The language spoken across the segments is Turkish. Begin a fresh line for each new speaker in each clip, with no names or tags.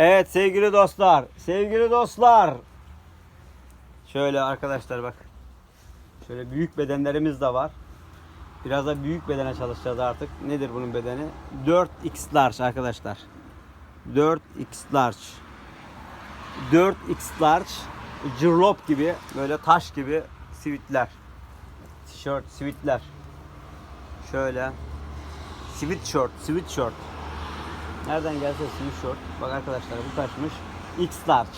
Evet sevgili dostlar, sevgili dostlar. Şöyle arkadaşlar bak. Şöyle büyük bedenlerimiz de var. Biraz da büyük bedene çalışacağız artık. Nedir bunun bedeni? 4x large arkadaşlar. 4x large. 4x large cırlop gibi böyle taş gibi sivitler. Tişört, sivitler. Şöyle. Sweatshirt, sweatshirt. Nereden gelse sweatshirt. Bak arkadaşlar bu kaçmış? X large.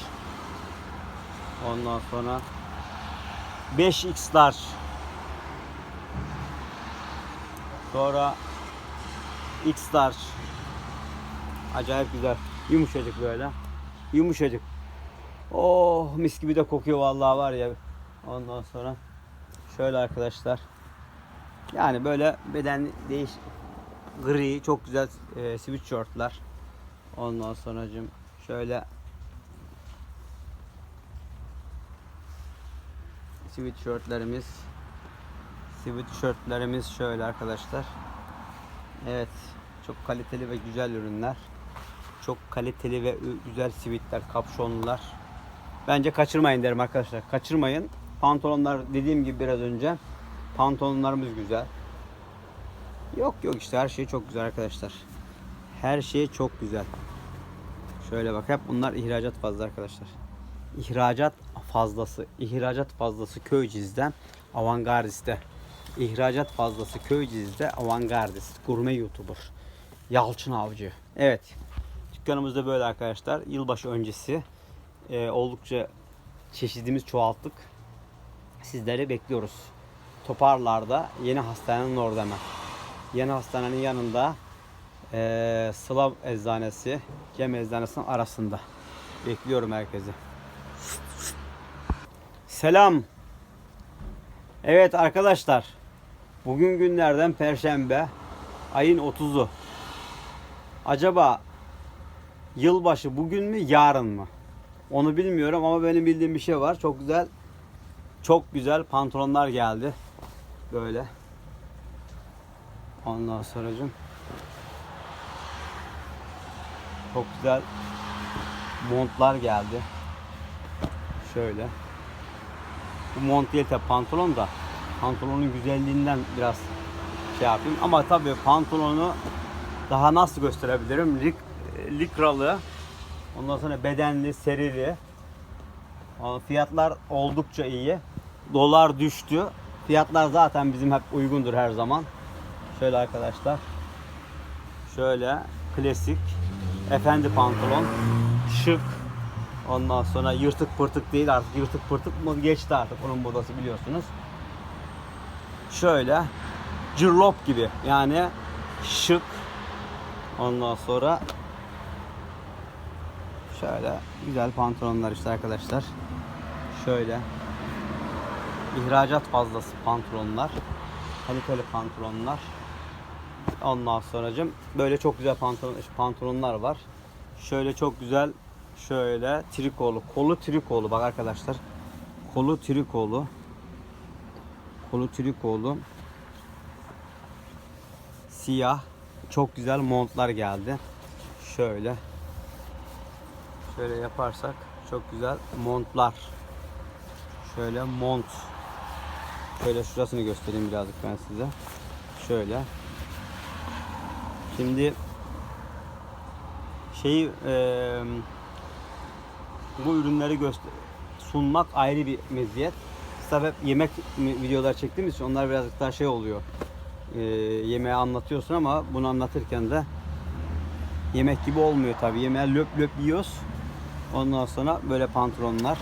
Ondan sonra 5x large. Sonra X large. Acayip güzel. Yumuşacık böyle. Yumuşacık. Oh mis gibi de kokuyor vallahi var ya. Ondan sonra şöyle arkadaşlar. Yani böyle beden değiş gri çok güzel e, sweatshirtler. Ondan sonracım şöyle sweatshirtlerimiz sweatshirtlerimiz şöyle arkadaşlar. Evet. Çok kaliteli ve güzel ürünler. Çok kaliteli ve güzel sivitler, kapşonlular. Bence kaçırmayın derim arkadaşlar. Kaçırmayın. Pantolonlar dediğim gibi biraz önce pantolonlarımız güzel. Yok yok işte her şey çok güzel arkadaşlar. Her şey çok güzel. Şöyle bak hep bunlar ihracat fazla arkadaşlar. İhracat fazlası. ihracat fazlası Köyciz'den Avantgardist'te. İhracat fazlası Köyciz'de Avantgardist. Gurme YouTuber. Yalçın Avcı. Evet. Dükkanımızda böyle arkadaşlar. Yılbaşı öncesi e, oldukça çeşidimiz çoğalttık. Sizleri bekliyoruz. Toparlar'da yeni hastanenin orada hemen. Yeni hastanenin yanında e, Slav Eczanesi, Cem Eczanesi'nin arasında. Bekliyorum herkesi. Selam. Evet arkadaşlar. Bugün günlerden Perşembe. Ayın 30'u. Acaba yılbaşı bugün mü yarın mı? Onu bilmiyorum ama benim bildiğim bir şey var. Çok güzel çok güzel pantolonlar geldi. Böyle. Ondan sonracım. Çok güzel montlar geldi. Şöyle. Bu mont değil tabi pantolon da pantolonun güzelliğinden biraz şey yapayım. Ama tabii pantolonu daha nasıl gösterebilirim? Lik, likralı. Ondan sonra bedenli, serili. Fiyatlar oldukça iyi. Dolar düştü. Fiyatlar zaten bizim hep uygundur her zaman. Şöyle arkadaşlar. Şöyle klasik efendi pantolon. Şık. Ondan sonra yırtık pırtık değil artık yırtık pırtık mı geçti artık onun modası biliyorsunuz. Şöyle cırlop gibi yani şık. Ondan sonra şöyle güzel pantolonlar işte arkadaşlar. Şöyle ihracat fazlası pantolonlar. Kaliteli pantolonlar. Ondan sonracım böyle çok güzel pantolon, pantolonlar var. Şöyle çok güzel şöyle trikolu, kolu trikolu bak arkadaşlar. Kolu trikolu. Kolu trikolu. Siyah çok güzel montlar geldi. Şöyle. Şöyle yaparsak çok güzel montlar. Şöyle mont. Şöyle şurasını göstereyim birazcık ben size. Şöyle. Şimdi şeyi eee, bu ürünleri göster sunmak ayrı bir meziyet. Hep yemek videolar çektiğimiz için onlar birazcık daha şey oluyor. Eee yemeği anlatıyorsun ama bunu anlatırken de yemek gibi olmuyor tabii. Yemeği löp löp yiyoruz. Ondan sonra böyle pantolonlar.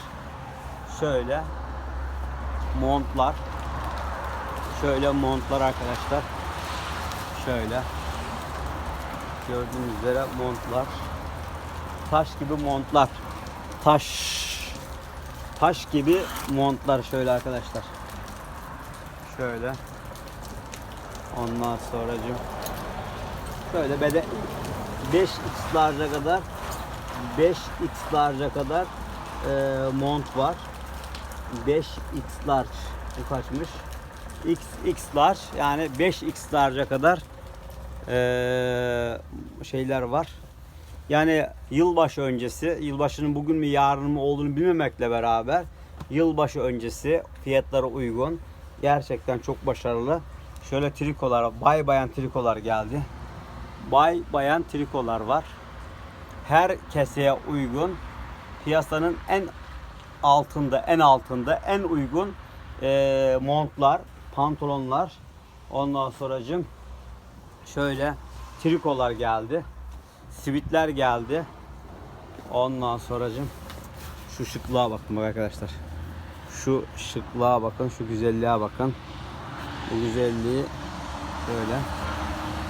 Şöyle montlar. Şöyle montlar arkadaşlar. Şöyle. Gördüğünüz üzere montlar. Taş gibi montlar. Taş. Taş gibi montlar şöyle arkadaşlar. Şöyle. Ondan sonracım. Şöyle bede 5x large'a kadar 5x large'a kadar e, mont var. 5x large bu kaçmış? X, X large yani 5x large'a kadar eee, şeyler var. Yani yılbaşı öncesi, yılbaşının bugün mü yarın mı olduğunu bilmemekle beraber yılbaşı öncesi fiyatları uygun. Gerçekten çok başarılı. Şöyle trikolar, bay bayan trikolar geldi. Bay bayan trikolar var. Her keseye uygun. Piyasanın en altında, en altında, en uygun eee, montlar, pantolonlar. Ondan sonracım şöyle trikolar geldi. Sivitler geldi. Ondan sonracım şu şıklığa bakın bak arkadaşlar. Şu şıklığa bakın, şu güzelliğe bakın. Bu güzelliği böyle.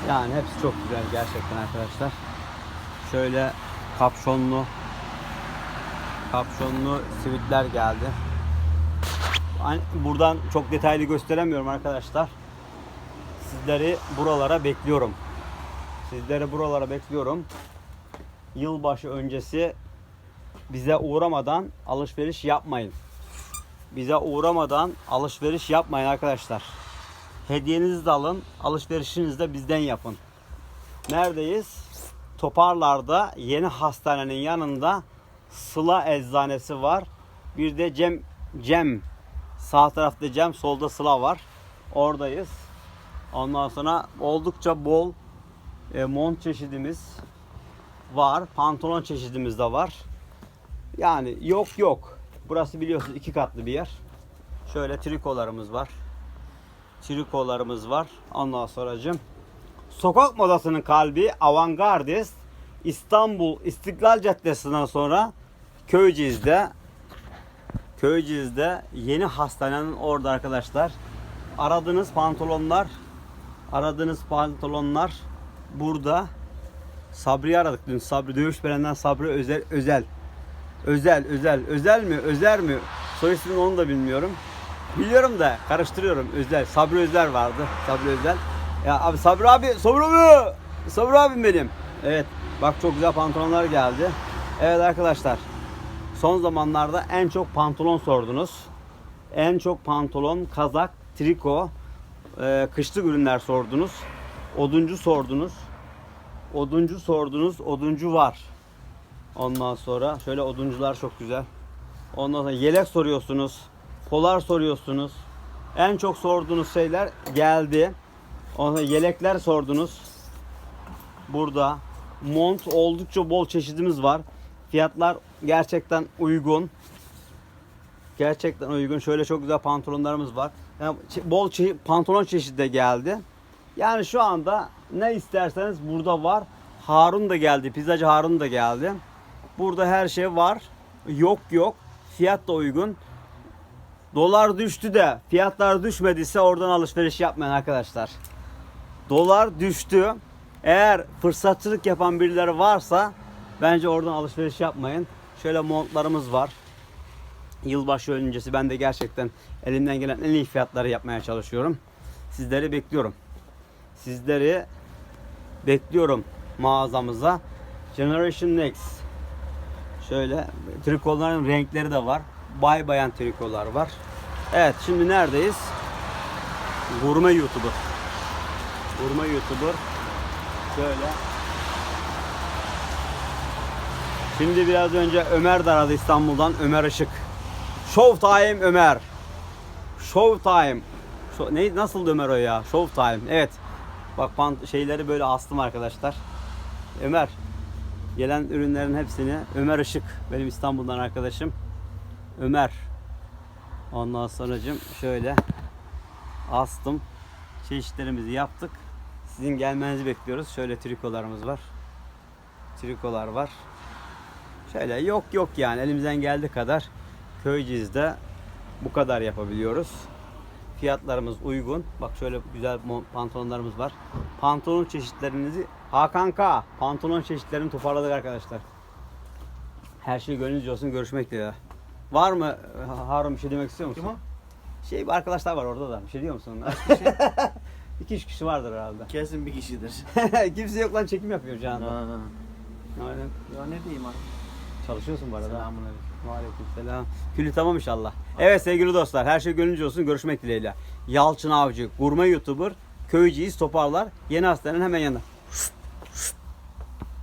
Yani hepsi çok güzel gerçekten arkadaşlar. Şöyle kapşonlu kapşonlu sivitler geldi. Hani Buradan çok detaylı gösteremiyorum arkadaşlar. Sizleri buralara bekliyorum. Sizleri buralara bekliyorum. Yılbaşı öncesi bize uğramadan alışveriş yapmayın. Bize uğramadan alışveriş yapmayın arkadaşlar. Hediyenizi de alın, alışverişinizi de bizden yapın. Neredeyiz? Toparlar'da yeni hastanenin yanında Sıla eczanesi var. Bir de Cem Cem sağ tarafta Cem, solda Sıla var. Oradayız. Ondan sonra oldukça bol e, mont çeşidimiz var. Pantolon çeşidimiz de var. Yani yok yok. Burası biliyorsunuz iki katlı bir yer. Şöyle trikolarımız var. Trikolarımız var. Ondan sonracım. Sokak modasının kalbi avantgardist İstanbul İstiklal Caddesi'nden sonra Köyceğiz'de Köyceğiz'de yeni hastanenin orada arkadaşlar. Aradığınız pantolonlar aradığınız pantolonlar burada. Sabri'yi aradık dün. Sabri Dövüş Beren'den Sabri Özel Özel. Özel Özel Özel mi? Özer mi? Soy ismini onu da bilmiyorum. Biliyorum da karıştırıyorum. Özel. Sabri Özel vardı. Sabri Özel. Ya abi Sabri abi, Sabri abi. Sabri abim benim. Evet. Bak çok güzel pantolonlar geldi. Evet arkadaşlar. Son zamanlarda en çok pantolon sordunuz. En çok pantolon, kazak, triko, e, kışlık ürünler sordunuz. Oduncu sordunuz. Oduncu sordunuz. Oduncu var. Ondan sonra şöyle oduncular çok güzel. Ondan sonra yelek soruyorsunuz. Polar soruyorsunuz. En çok sorduğunuz şeyler geldi. Ondan sonra yelekler sordunuz. Burada mont oldukça bol çeşidimiz var. Fiyatlar gerçekten uygun. Gerçekten uygun. Şöyle çok güzel pantolonlarımız var. Yani bol çe- pantolon çeşidi de geldi. Yani şu anda ne isterseniz burada var. Harun da geldi. Pizzacı Harun da geldi. Burada her şey var. Yok yok. Fiyat da uygun. Dolar düştü de fiyatlar düşmediyse oradan alışveriş yapmayın arkadaşlar. Dolar düştü. Eğer fırsatçılık yapan birileri varsa bence oradan alışveriş yapmayın. Şöyle montlarımız var. Yılbaşı öncesi ben de gerçekten elimden gelen en iyi fiyatları yapmaya çalışıyorum. Sizleri bekliyorum. Sizleri bekliyorum mağazamıza. Generation Next. Şöyle trikoların renkleri de var. Bay bayan trikolar var. Evet şimdi neredeyiz? Gurme YouTuber. Gurme YouTuber. Şöyle. Şimdi biraz önce Ömer de aradı İstanbul'dan. Ömer Işık. Showtime Ömer. Showtime. Şo ne nasıl Ömer o ya? Showtime. Evet. Bak pant şeyleri böyle astım arkadaşlar. Ömer. Gelen ürünlerin hepsini Ömer Işık benim İstanbul'dan arkadaşım. Ömer. Ondan sonracım şöyle astım. Çeşitlerimizi yaptık. Sizin gelmenizi bekliyoruz. Şöyle trikolarımız var. Trikolar var. Şöyle yok yok yani elimizden geldiği kadar Köyceğiz'de bu kadar yapabiliyoruz. Fiyatlarımız uygun. Bak şöyle güzel pantolonlarımız var. Pantolon çeşitlerinizi Hakan K. Pantolon çeşitlerini toparladık arkadaşlar. Her şey gönlünüzce olsun. Görüşmek dileğiyle. Var mı Harun bir şey demek istiyor musun?
Kim o?
Şey arkadaşlar var orada da. Bir şey diyor musun? İki üç kişi vardır herhalde.
Kesin bir kişidir.
Kimse yok lan çekim yapıyor canım.
Ha.
Aynen.
Ya ne diyeyim abi?
Çalışıyorsun bu arada.
Selamun aleyküm.
Aleykümselam. Külü tamam inşallah. Evet sevgili dostlar her şey gönlünüzce olsun. Görüşmek dileğiyle. Yalçın Avcı, gurme YouTuber, köyceğiz toparlar. Yeni hastanenin hemen yanında.